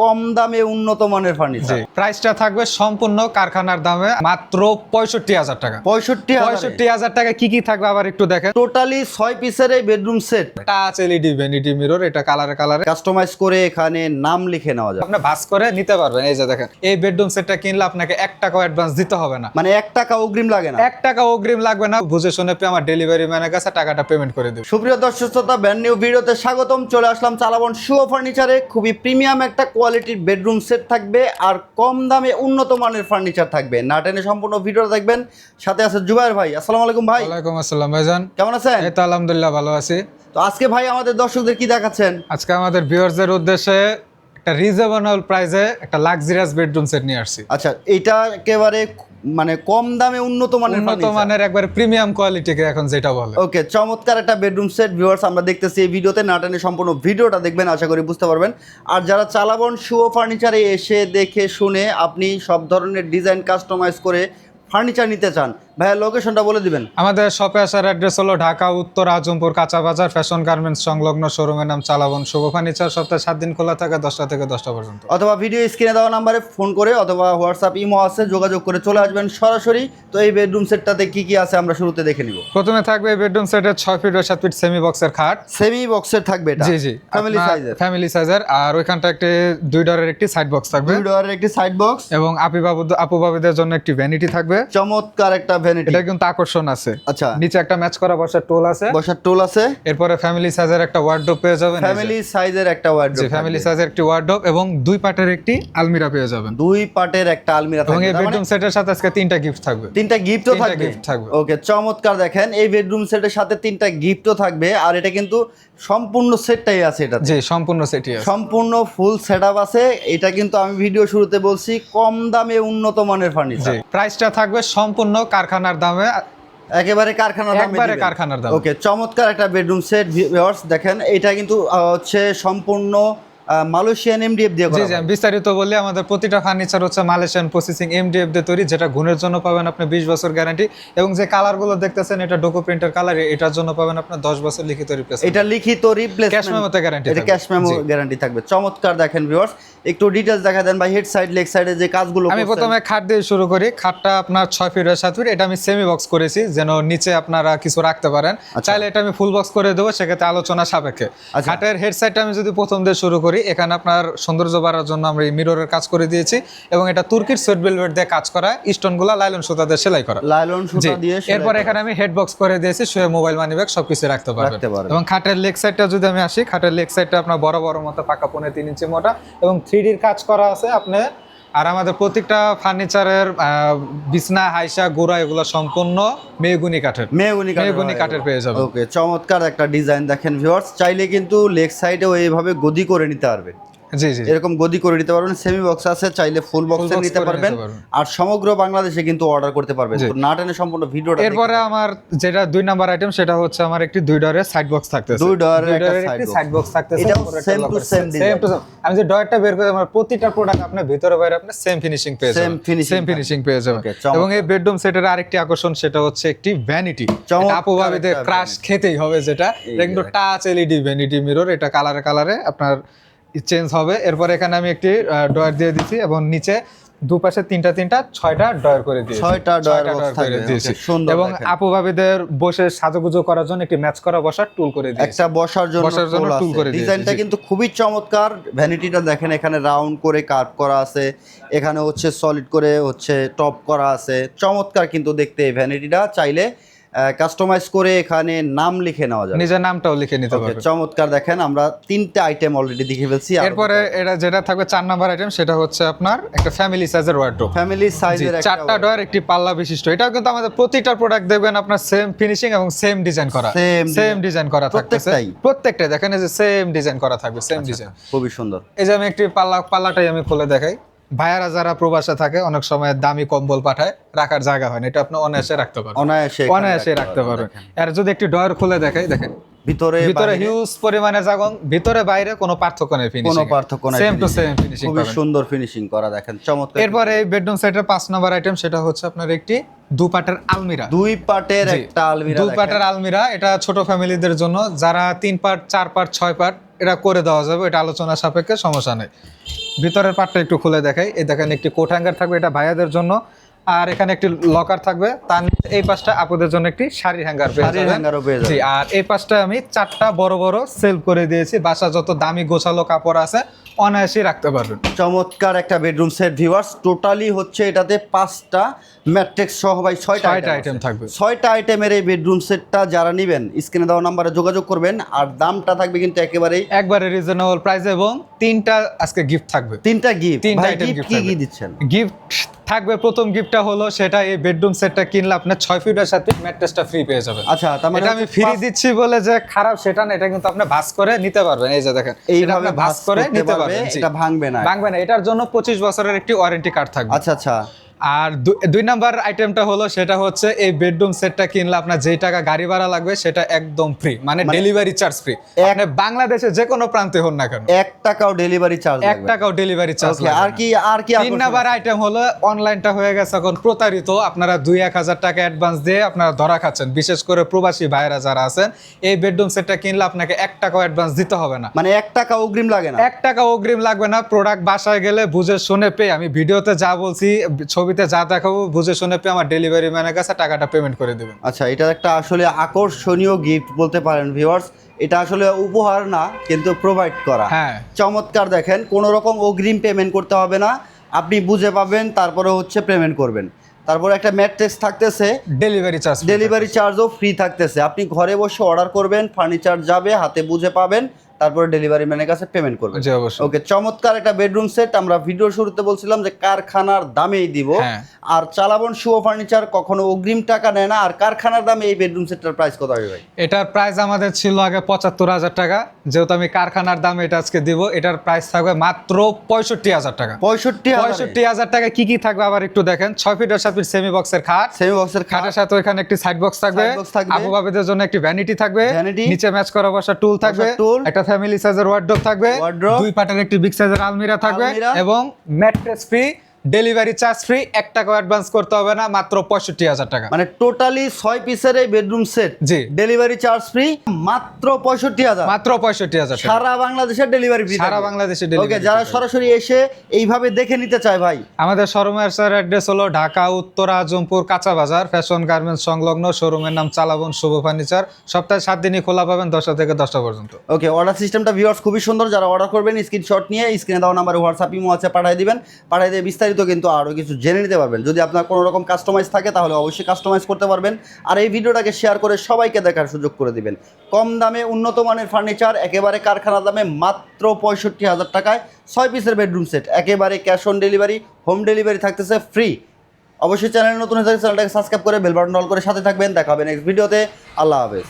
কম দামে উন্নত মানের ফার্নিচার। প্রাইসটা থাকবে সম্পূর্ণ কারখানার দামে মাত্র পঁয়ষট্টি হাজার টাকা। পঁয়ষট্টি পঁয়ষট্টি হাজার টাকা কি কি থাকবে আবার একটু দেখেন। টোটালি ছয় পিসের এই bedroom set touch LED vanity mirror এটা কালারে কালারে কাস্টমাইজ করে এখানে নাম লিখে নেওয়া যাবে। আপনি ভাস করে নিতে পারবেন। এই যে দেখেন এই বেডরুম সেটটা কিনলে আপনাকে এক টাকাও অ্যাডভান্স দিতে হবে না। মানে এক টাকা অগ্রিম লাগে না। এক টাকা অগ্রিম লাগবে না। বুঝে শুনে পেয়ে আমার ডেলিভারি ম্যানের কাছে টাকাটা পেমেন্ট করে দেবে সুপ্রিয় দর্শক শ্রোতা ব্র্যান্ড নিউ ভিডিওতে স্বাগতম। চলে আসলাম চালাবন শুভ ফার্নিচারে খুবই প্রিমিয়াম একটা কোয়ালিটির বেডরুম সেট থাকবে আর কম দামে উন্নত মানের ফার্নিচার থাকবে। না টেনে সম্পূর্ণ ভিডিওটা দেখবেন। সাথে আছে জুবাইর ভাই। আসসালামু আলাইকুম ভাই। ওয়ালাইকুম আসসালাম ভাইজান। কেমন আছেন? এই তো আলহামদুলিল্লাহ ভালো আছি। তো আজকে ভাই আমাদের দর্শকদের কি দেখাচ্ছেন? আজকে আমাদের ভিউয়ার্সদের উদ্দেশ্যে একটা রিজনেবল প্রাইসে একটা লাক্সারিয়াস বেডরুম সেট নিয়ে আসছি। আচ্ছা এটা একেবারে মানে কম দামে উন্নত মানের উন্নত মানের একবার প্রিমিয়াম কোয়ালিটিকে এখন যেটা বলে। ওকে চমৎকার একটা বেডরুম সেট ভিউয়ার্স আমরা দেখতেছি এই ভিডিওতে। না টেনে সম্পূর্ণ ভিডিওটা দেখবেন আশা করি বুঝতে পারবেন। আর যারা চালাবন শুভ ফার্নিচারে এসে দেখে শুনে আপনি সব ধরনের ডিজাইন কাস্টমাইজ করে ফার্নিচার নিতে চান ভাইয়া লোকেশনটা বলে দিবেন। আমাদের শপে আসার অ্যাড্রেস হলো ঢাকা উত্তর আজমপুর কাঁচা বাজার ফ্যাশন গার্মেন্টস সংলগ্ন শোরুমের নাম চালাবন শুভ ফার্নিচার। সপ্তাহে সাত দিন খোলা থাকে দশটা থেকে দশটা পর্যন্ত। অথবা ভিডিও স্ক্রিনে দেওয়া নাম্বারে ফোন করে অথবা হোয়াটসঅ্যাপ ইমো আছে যোগাযোগ করে চলে আসবেন সরাসরি। তো এই বেডরুম সেটটাতে কি কি আছে আমরা শুরুতে দেখে নিব। প্রথমে থাকবে বেডরুম সেটের ছয় ফিট ও সাত ফিট সেমি বক্সের খাট। সেমি বক্সের থাকবে এটা? জি জি। ফ্যামিলি সাইজের ফ্যামিলি সাইজের আর ওইখানটা একটি দুই ডরের একটি সাইড বক্স থাকবে। দুই ডোয়ারের একটি সাইড বক্স এবং আপি বাবু আপু বাবুদের জন্য একটি ভ্যানিটি থাকবে। চমৎকার একটা ভ্যানিটি এটা কিন্তু আকর্ষণ আছে। আচ্ছা। নিচে একটা ম্যাচ করা বসার টোল আছে। বসার টোল আছে। এরপরে ফ্যামিলি সাইজের একটা ওয়ার্ডরোব পেয়ে যাবেন। ফ্যামিলি সাইজের একটা ওয়ার্ডরোব ফ্যামিলি সাইজের একটি ওয়ার্ডরোব এবং দুই পাটের একটি আলমিরা পেয়ে যাবেন। দুই পাটের একটা আলমিরা এবং এই মানে বেডরুম সেটের সাথে আজকে তিনটা গিফট থাকবে। তিনটা গিফটও থাকবে। gift থাকবে। ওকে চমৎকার দেখেন। এই বেডরুম সেটের সাথে তিনটা গিফটও থাকবে। আর এটা কিন্তু সম্পূর্ণ সেটটাই আছে এটা জি সম্পূর্ণ সেটই আছে। সম্পূর্ণ ফুল সেটআপ আছে। এটা কিন্তু আমি ভিডিও শুরুতে বলছি কম দামে উন্নত মানের ফার্নিচার প্রাইসটা থাকবে সম্পূর্ণ কারখানার দামে। একেবারে কারখানার দামে একেবারে কারখানার দামে। ওকে চমৎকার একটা বেডরুম সেট ভিউয়ার্স দেখেন এটা কিন্তু হচ্ছে সম্পূর্ণ মালয়েশিয়ান এমডিএফ দিয়ে জি করা জি আমি বিস্তারিত বলি আমাদের প্রতিটা ফার্নিচার হচ্ছে মালয়েশিয়ান প্রসেসিং এমডিএফ দিয়ে তৈরি যেটা গুণের জন্য পাবেন আপনি বিশ বছর গ্যারান্টি এবং যে কালারগুলো দেখতেছেন এটা ডোকো প্রিন্টের কালার এটার জন্য পাবেন আপনার দশ বছর লিখিত রিপ্লেসমেন্ট এটা লিখিত রিপ্লেসমেন্ট ক্যাশ মেমোতে গ্যারান্টি এটা ক্যাশ মেমো গ্যারান্টি থাকবে। চমৎকার দেখেন ভিউয়ার্স একটু ডিটেইলস দেখা দেন ভাই হেড সাইড লেগ সাইডে যে কাজগুলো আমি প্রথমে খাট দিয়ে শুরু করি। খাটটা আপনার ছয় ফিট সাত ফিট এটা আমি সেমি বক্স করেছি যেন নিচে আপনারা কিছু রাখতে পারেন। চাইলে এটা আমি ফুল বক্স করে দেবো সেক্ষেত্রে আলোচনা সাপেক্ষে। আচ্ছা। খাটের হেড সাইডটা আমি যদি প্রথম দিয়ে শুরু করি এখানে আপনার সৌন্দর্য বাড়ার জন্য আমরা এই মিররের কাজ করে দিয়েছি এবং এটা তুর্কির সুইট বেলভেট দিয়ে কাজ করা। স্টোনগুলো লাইলন সুতা দিয়ে সেলাই করা। লাইলন সুতা দিয়ে এরপর এখানে আমি হেড বক্স করে দিয়েছি শুয়ে মোবাইল মানি ব্যাগ সবকিছু রাখতে পারবেন। এবং খাটের লেগ সাইডটা যদি আমি আসি খাটের লেগ সাইডটা আপনার বড় বড় মতো পাকা পনে তিন ইঞ্চি মোটা। এবং থ্রি কাজ করা আছে আপনি আর আমাদের প্রত্যেকটা ফার্নিচারের বিছনা হাইসা গোড়া এগুলো সম্পূর্ণ মেয়েগুনি কাঠের। মেহগুনি মেয়েগুনি কাঠের পেয়ে যাবে ওকে চমৎকার একটা ডিজাইন দেখেন ভিউয়ার্স চাইলে কিন্তু লেগ সাইডেও এইভাবে গদি করে নিতে পারবে জি জি। এরকম গদি করে নিতে পারবেন সেমি বক্স আছে চাইলে ফুল বক্সে নিতে পারবেন আর সমগ্র বাংলাদেশে কিন্তু অর্ডার করতে পারবেন। না টেনে সম্পূর্ণ ভিডিওটা এরপরে আমার যেটা দুই নাম্বার আইটেম সেটা হচ্ছে আমার একটি দুই ডরের সাইড বক্স থাকতেছে। দুই ডয়ারের একটা সাইড বক্স থাকতেছে same Same design। to same। আমি যে ডয়ারটা বের করে আমার প্রতিটা প্রোডাক্ট আপনি ভিতরে বাইরে আপনি সেম ফিনিশিং পেয়ে যাবেন। সেম ফিনিশিং পেয়ে যাবেন। এবং এই বেডরুম সেটের আরেকটি আকর্ষণ সেটা হচ্ছে একটি ভ্যানিটি আপু ভাবিদের ক্রাশ খেতেই হবে যেটা। কিন্তু টাচ এলইডি ভ্যানিটি মিরর এটা কালারে কালারে আপনার চেঞ্জ হবে। এরপর এখানে আমি একটি ডয়ার দিয়ে দিচ্ছি এবং নিচে দুপাশে তিনটা তিনটা ছয়টা ডয়ার করে দিয়েছি। ছয়টা ডয়ার করে দিয়েছি। এবং। আপু ভাবিদের বসে সাজুগুজু করার জন্য একটি ম্যাচ করা বসার টুল করে দিয়েছি। একটা বসার জন্য বসার জন্য tool করে দিয়েছি, ডিজাইনটা কিন্তু খুবই চমৎকার। ভ্যানিটিটা দেখেন এখানে রাউন্ড করে কার্ভ করা আছে। এখানে হচ্ছে সলিড করে হচ্ছে টপ করা আছে। চমৎকার কিন্তু দেখতে এই ভ্যানিটিটা চাইলে কাস্টমাইজ করে এখানে নাম লিখে নেওয়া যাবে। নিজের নামটাও লিখে নিতে পারবে। চমৎকার দেখেন আমরা তিনটা আইটেম অলরেডি দেখে ফেলছি এরপরে এটা যেটা থাকবে চার নাম্বার আইটেম সেটা হচ্ছে আপনার একটা ফ্যামিলি সাইজের ওয়ার্ড্রোব ফ্যামিলি সাইজের চারটা ডয়ার একটি পাল্লা বিশিষ্ট। এটাও কিন্তু আমাদের প্রতিটা প্রোডাক্ট দেখবেন আপনার সেম ফিনিশিং এবং সেম ডিজাইন করা। Same সেম ডিজাইন করা থাকতেছে? প্রত্যেকটাই। দেখেন এই যে সেম ডিজাইন করা থাকবে সেম ডিজাইন খুবই সুন্দর। এই যে আমি একটি পাল্লা পাল্লাটাই আমি খুলে দেখাই। ভাইয়ারা যারা প্রবাসে থাকে অনেক সময় দামি কম্বল পাঠায় রাখার জায়গা হয় না। এটা আপনি অনায়াসে রাখতে পারবেন। অনায়াসে অনায়াসে রাখতে পারবেন। আর যদি একটি ডয়ার খুলে দেখাই দেখেন। ভিতরে ভিতরে হিউজ পরিমাণে জাগন ভিতরে বাইরে কোনো পার্থক্য নেই ফিনিশিং কোনো পার্থক্য নাই সেম টু সেম ফিনিশিং খুবই সুন্দর ফিনিশিং করা দেখেন চমৎকার এরপরে এই বেডরুম সেটের পাঁচ নম্বর আইটেম সেটা হচ্ছে আপনার একটি দুপাটের আলমিরা। দুই পাটের একটা আলমিরা দুই পাটের আলমিরা এটা ছোট ফ্যামিলিদের জন্য। যারা তিন পার্ট চার পার্ট ছয় পার্ট এটা করে দেওয়া যাবে এটা আলোচনা সাপেক্ষে সমস্যা নেই। ভিতরের পার্টটা একটু খুলে দেখাই। এই দেখেন একটি কোট হ্যাঙ্গার থাকবে এটা ভাইয়াদের জন্য। আর এখানে একটি লকার থাকবে। তার এই পাশটা আপুদের জন্য একটি শাড়ির হ্যাঙ্গার পেয়ে জি আর এই পাশটা আমি চারটা বড় বড় সেল করে দিয়েছি। বাসা যত দামি গোছালো কাপড় আছে অনায়াসেই রাখতে পারবেন। চমৎকার একটা বেডরুম সেট ভিউয়ার্স টোটালি হচ্ছে এটাতে পাঁচটা ম্যাট্রিক্স সহ ভাই ছয়টা আইটেম থাকবে। ছয়টা আইটেমের এই বেডরুম সেটটা যারা নেবেন স্ক্রিনে দেওয়া নাম্বারে যোগাযোগ করবেন। আর দামটা থাকবে কিন্তু একেবারেই একবারে রিজনেবল প্রাইস এবং তিনটা আজকে গিফট থাকবে। তিনটা গিফট তিনটা আইটেম গিফট কি কি দিচ্ছেন? গিফট থাকবে প্রথম গিফটটা হলো সেটা এই বেডরুম সেটটা কিনলে আপনার ছয় ফিটের সাথে ম্যাট্রেসটা ফ্রি পেয়ে যাবেন। আচ্ছা তার মানে এটা আমি ফ্রি দিচ্ছি বলে যে খারাপ সেটা না এটা কিন্তু আপনি ভাস করে নিতে পারবেন। এই যে দেখেন এই এইভাবে ভাস করে নিতে পারবেন। এটা ভাঙবে না। ভাঙবে না এটার জন্য পঁচিশ বছরের একটি ওয়ারেন্টি কার্ড থাকবে। আচ্ছা আচ্ছা। আর দুই নাম্বার আইটেমটা হলো সেটা হচ্ছে এই বেডরুম সেটটা কিনলে আপনার যেই টাকা গাড়ি ভাড়া লাগবে সেটা একদম ফ্রি মানে ডেলিভারি চার্জ ফ্রি আপনি বাংলাদেশে যে কোনো প্রান্তে হন না কেন। এক টাকাও ডেলিভারি চার্জ এক টাকাও ডেলিভারি চার্জ আর কি আর কি তিন নাম্বার আইটেম হলো অনলাইনটা হয়ে গেছে এখন প্রতারিত আপনারা দুই এক হাজার টাকা অ্যাডভান্স দিয়ে আপনারা ধরা খাচ্ছেন। বিশেষ করে প্রবাসী ভাইরা যারা আছেন এই বেডরুম সেটটা কিনলে আপনাকে এক টাকাও অ্যাডভান্স দিতে হবে না। মানে এক টাকা অগ্রিম লাগে না? এক টাকা অগ্রিম লাগবে না প্রোডাক্ট বাসায় গেলে বুঝে শুনে পেয়ে আমি ভিডিওতে যা বলছি ছবিতে যা দেখাবো বুঝে শুনে পেয়ে আমার ডেলিভারি ম্যানের কাছে টাকাটা পেমেন্ট করে দেবেন। আচ্ছা এটা একটা আসলে আকর্ষণীয় গিফট বলতে পারেন ভিউয়ার্স এটা আসলে উপহার না কিন্তু প্রোভাইড করা। হ্যাঁ। চমৎকার দেখেন কোনো রকম অগ্রিম পেমেন্ট করতে হবে না। আপনি বুঝে পাবেন তারপরে হচ্ছে পেমেন্ট করবেন। তারপরে একটা ম্যাট্রেস থাকতেছে। ডেলিভারি চার্জ ডেলিভারি চার্জও ফ্রি থাকতেছে। আপনি ঘরে বসে অর্ডার করবেন ফার্নিচার যাবে হাতে বুঝে পাবেন। তারপরে ডেলিভারি ম্যানের কাছে পেমেন্ট অবশ্যই। ওকে চমৎকার একটা বেডরুম সেট আমরা ভিডিওর শুরুতে বলছিলাম যে কারখানার দামেই দিব। হ্যাঁ। আর চালাবন শুভ ফার্নিচার কখনো অগ্রিম টাকা নেয় না। আর কারখানার দামে এই বেডরুম সেটটার প্রাইস কত হবে ভাই? এটার প্রাইস আমাদের ছিল আগে পঁচাত্তর হাজার টাকা। যেহেতু আমি কারখানার দাম এটা আজকে দিব এটার প্রাইস থাকবে মাত্র পঁয়ষট্টি হাজার টাকা। পঁয়ষট্টি পঁয়ষট্টি হাজার টাকা কি কি থাকবে আবার একটু দেখেন। ছয় ফিট আর সাত ফিট সেমি বক্সের খাট। সেমি বক্সের খাট। খাটের সাথে ওখানে একটি সাইড বক্স থাকবে। আপু বাবিদের জন্য একটি ভ্যানিটি থাকবে। নিচে ম্যাচ করা বসার টুল থাকবে। একটা ফ্যামিলি সাইজের ওয়ার্ড্রপ থাকবে। দুই পাটের একটি বিগ সাইজের আলমিরা থাকবে এবং mattress free delivery charge free এক টাকা অ্যাডভান্স করতে হবে না মাত্র পঁয়ষট্টি হাজার টাকা। মানে টোটালি ছয় পিসের এই বেডরুম সেট জি। ডেলিভারি চার্জ ফ্রি মাত্র পঁয়ষট্টি হাজার। মাত্র পঁয়ষট্টি হাজার সারা বাংলাদেশের ডেলিভারি ফ্রি সারা বাংলাদেশে ওকে যারা সরাসরি এসে এইভাবে দেখে নিতে চায় ভাই। আমাদের শোরুমের স্যার অ্যাড্রেস হলো ঢাকা উত্তর আজমপুর কাঁচা বাজার ফ্যাশন গার্মেন্টস সংলগ্ন। শোরুমের নাম চালাবন শুভ ফার্নিচার সপ্তাহে সাত দিনই খোলা পাবেন দশটা থেকে দশটা পর্যন্ত। ওকে অর্ডার সিস্টেমটা ভিউয়ার্স খুবই সুন্দর। যারা অর্ডার করবেন স্ক্রিনশট নিয়ে স্ক্রিনে দেওয়া নাম্বারে হোয়াটসঅ্যাপ ইমো আছে পাঠিয়ে দিবেন। পাঠিয়ে দিয়ে বিস্তারিত কিন্তু আরও কিছু জেনে নিতে পারবেন। যদি আপনার কোনো রকম কাস্টমাইজ থাকে, তাহলে অবশ্যই কাস্টমাইজ করতে পারবেন। আর এই ভিডিওটাকে শেয়ার করে সবাইকে দেখার সুযোগ করে দিবেন। কম দামে উন্নত মানের ফার্নিচার একেবারে কারখানা দামে মাত্র পঁয়ষট্টি হাজার টাকায় ছয় পিসের বেডরুম সেট একেবারে cash on delivery home delivery থাকতেছে ফ্রি অবশ্যই চ্যানেল নতুন হয়ে থাকে চ্যানেলটাকে সাবস্ক্রাইব করে বেল বাটন অল করে সাথে থাকবেন। দেখা হবে নেক্সট ভিডিওতে আল্লাহ হাফেজ।